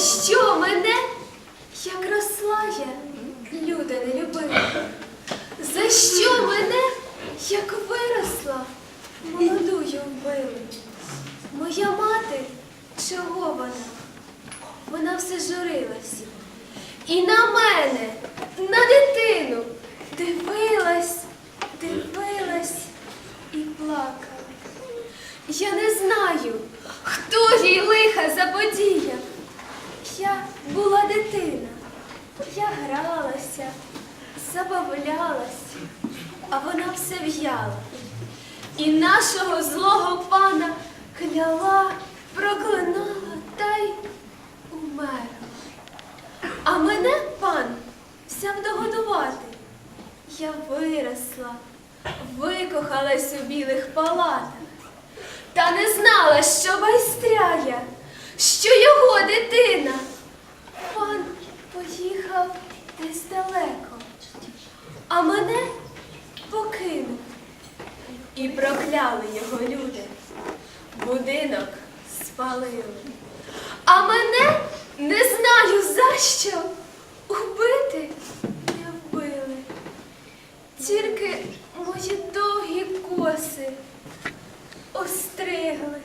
що мене, як росла я, люди не любили. За що мене, як виросла, молодую вбили? Моя мати чого вона? Вона все журилася. І на мене, на дитину дивилась, дивилась і плакала. Я не знаю, хто їй лиха заподіяв. Я була дитина. Я гралася, забавлялась, а вона все в'яла. І нашого злого пана кляла, проклинала та й умерла. А мене пан взяв догодувати. Я виросла, викохалась у білих палатах, та не знала, що байстряє, а мене покинув. І прокляли його люди. Будинок спалили. А мене не знаю за що убити не вбили. Тільки мої довгі коси остригли.